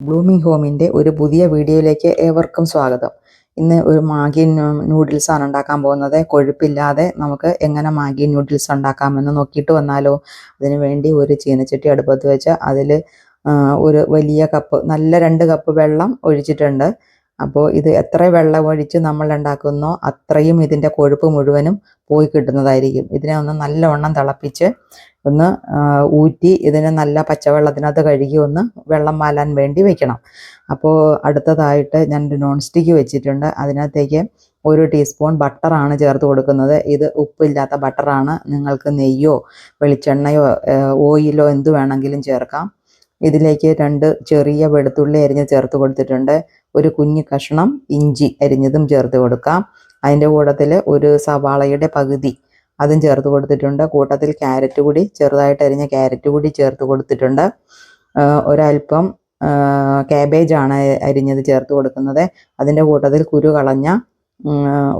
Blooming ഹോമിന്റെ ഒരു പുതിയ വീഡിയോയിലേക്ക് ഏവർക്കും സ്വാഗതം. ഇന്ന് ഒരു മാഗി നൂഡിൽസ് ആണ് ഉണ്ടാക്കാൻ പോകുന്നത്. കൊഴുപ്പില്ലാതെ നമുക്ക് എങ്ങനെ മാഗി നൂഡിൽസ് ഉണ്ടാക്കാമെന്ന് നോക്കിയിട്ട് വന്നാലോ? അതിന് വേണ്ടി ഒരു ചീനച്ചട്ടി അടുപ്പത്ത് വെച്ച് അതിൽ ഒരു വലിയ കപ്പ് നല്ല രണ്ട് കപ്പ് വെള്ളം ഒഴിച്ചിട്ടുണ്ട്. അപ്പോൾ ഇത് എത്ര വെള്ളം ഒഴിച്ച് നമ്മൾ ഉണ്ടാക്കുന്നോ അത്രയും ഇതിന്റെ കൊഴുപ്പ് മുഴുവനും പോയി കിട്ടുന്നതായിരിക്കും. ഇതിനെ ഒന്ന് നല്ലവണ്ണം തിളപ്പിച്ച് ഒന്ന് ഊറ്റി ഇതിനെ നല്ല പച്ചവെള്ളത്തിനകത്ത് കഴുകി ഒന്ന് വെള്ളം മാലാൻ വേണ്ടി വെക്കണം. അപ്പോൾ അടുത്തതായിട്ട് ഞാൻ നോൺ സ്റ്റിക്ക് വെച്ചിട്ടുണ്ട്. അതിനകത്തേക്ക് ഒരു ടീസ്പൂൺ ബട്ടറാണ് ചേർത്ത് കൊടുക്കുന്നത്. ഇത് ഉപ്പില്ലാത്ത ബട്ടറാണ് നിങ്ങൾക്ക് നെയ്യോ വെളിച്ചെണ്ണയോ ഓയിലോ എന്ത് വേണമെങ്കിലും ചേർക്കാം. ഇതിലേക്ക് രണ്ട് ചെറിയ വെളുത്തുള്ളി അരിഞ്ഞ് ചേർത്ത് കൊടുത്തിട്ടുണ്ട്. ഒരു കുഞ്ഞു കഷ്ണം ഇഞ്ചി അരിഞ്ഞതും ചേർത്ത് കൊടുക്കാം. അതിന്റെ കൂട്ടത്തിൽ ഒരു സവാളയുടെ പകുതി അതും ചേർത്ത് കൊടുത്തിട്ടുണ്ട്. കൂട്ടത്തിൽ ക്യാരറ്റ് കൂടി ചെറുതായിട്ട് അരിഞ്ഞ ക്യാരറ്റ് കൂടി ചേർത്ത് കൊടുത്തിട്ടുണ്ട്. ഒരല്പം കാബേജ് ആണ് അരിഞ്ഞത് ചേർത്ത് കൊടുക്കുന്നത്. അതിന്റെ കൂട്ടത്തിൽ കുരു കളഞ്ഞ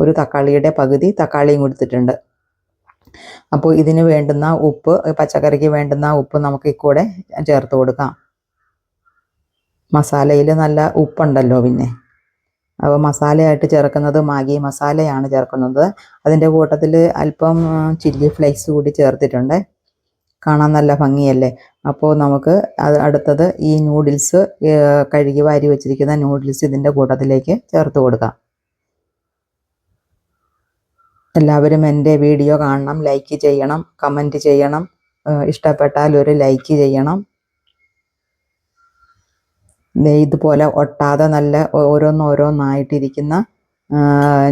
ഒരു തക്കാളിയുടെ പകുതി തക്കാളിയും കൊടുത്തിട്ടുണ്ട്. അപ്പോൾ ഇതിന് വേണ്ടുന്ന ഉപ്പ് പച്ചക്കറിക്ക് വേണ്ടുന്ന ഉപ്പ് നമുക്ക് ഇക്കൂടെ ചേർത്ത് കൊടുക്കാം. മസാലയിൽ നല്ല ഉപ്പുണ്ടല്ലോ പിന്നെ. അപ്പോൾ മസാലയായിട്ട് ചേർക്കുന്നത് മാഗി മസാലയാണ് ചേർക്കുന്നത്. അതിന്റെ കൂട്ടത്തിൽ അല്പം ചില്ലി ഫ്ലേക്സ് കൂടി ചേർത്തിട്ടുണ്ട്. കാണാൻ നല്ല ഭംഗിയല്ലേ? അപ്പോൾ നമുക്ക് അത് അടുത്തത് ഈ നൂഡിൽസ് കഴുകി വാരി വെച്ചിരിക്കുന്ന നൂഡിൽസ് ഇതിന്റെ കൂട്ടത്തിലേക്ക് ചേർത്ത് കൊടുക്കാം. എല്ലാവരും എന്റെ വീഡിയോ കാണണം ലൈക്ക് ചെയ്യണം കമന്റ് ചെയ്യണം ഇഷ്ടപ്പെട്ടാൽ ഒരു ലൈക്ക് ചെയ്യണം. ഇതുപോലെ ഒട്ടാതെ നല്ല ഓരോന്നോരോന്നായിട്ടിരിക്കുന്ന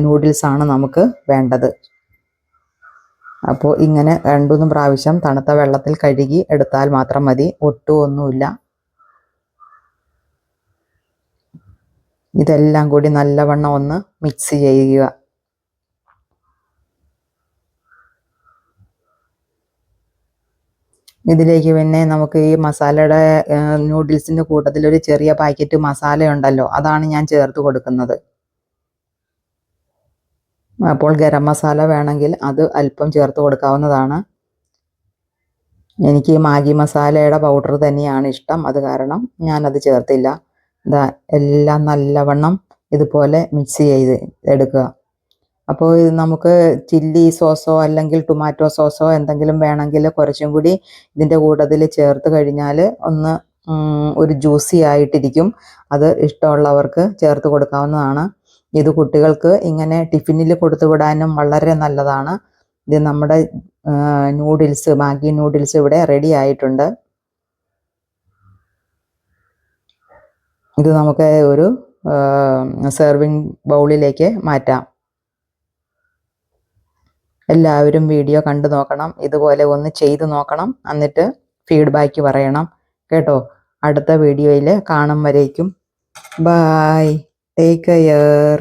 നൂഡിൽസാണ് നമുക്ക് വേണ്ടത്. അപ്പോൾ ഇങ്ങനെ രണ്ടുമൂന്ന് പ്രാവശ്യം തണുത്ത വെള്ളത്തിൽ കഴുകി എടുത്താൽ മാത്രം മതി ഒട്ടും ഒന്നുമില്ല. ഇതെല്ലാം കൂടി നല്ലവണ്ണം ഒന്ന് മിക്സ് ചെയ്യുക. ഇതിലേക്ക് പിന്നെ നമുക്ക് ഈ മസാലയുടെ നൂഡിൽസിന്റെ കൂട്ടത്തിൽ ഒരു ചെറിയ പാക്കറ്റ് മസാല ഉണ്ടല്ലോ അതാണ് ഞാൻ ചേർത്ത് കൊടുക്കുന്നത്. അപ്പോൾ ഗരം മസാല വേണമെങ്കിൽ അത് അല്പം ചേർത്ത് കൊടുക്കാവുന്നതാണ്. എനിക്ക് മാഗി മസാലയുടെ പൗഡർ തന്നെയാണ് ഇഷ്ടം അത് കാരണം ഞാനത് ചേർത്തില്ല. എല്ലാം നല്ലവണ്ണം ഇതുപോലെ മിക്സ് ചെയ്ത് എടുക്കുക. അപ്പോൾ നമുക്ക് ചില്ലി സോസോ അല്ലെങ്കിൽ ടൊമാറ്റോ സോസോ എന്തെങ്കിലും വേണമെങ്കിൽ കുറച്ചും കൂടി ഇതിന്റെ കൂട്ടത്തിൽ ചേർത്ത് കഴിഞ്ഞാൽ ഒന്ന് ഒരു ജ്യൂസി ആയിട്ടിരിക്കും. അത് ഇഷ്ടമുള്ളവർക്ക് ചേർത്ത് കൊടുക്കാവുന്നതാണ്. ഇത് കുട്ടികൾക്ക് ഇങ്ങനെ ടിഫിനിൽ കൊടുത്തു വിടാനും വളരെ നല്ലതാണ്. ഇത് നമ്മുടെ നൂഡിൽസ് മാഗി നൂഡിൽസ് ഇവിടെ റെഡി ആയിട്ടുണ്ട്. ഇത് നമുക്ക് ഒരു സെർവിങ് ബൗളിലേക്ക് മാറ്റാം. എല്ലാവരും വീഡിയോ കണ്ടു നോക്കണം. ഇതുപോലെ ഒന്ന് ചെയ്തു നോക്കണം. എന്നിട്ട് ഫീഡ്ബാക്ക് പറയണം. കേട്ടോ? അടുത്ത വീഡിയോയിൽ കാണും വരേക്കും. Bye take care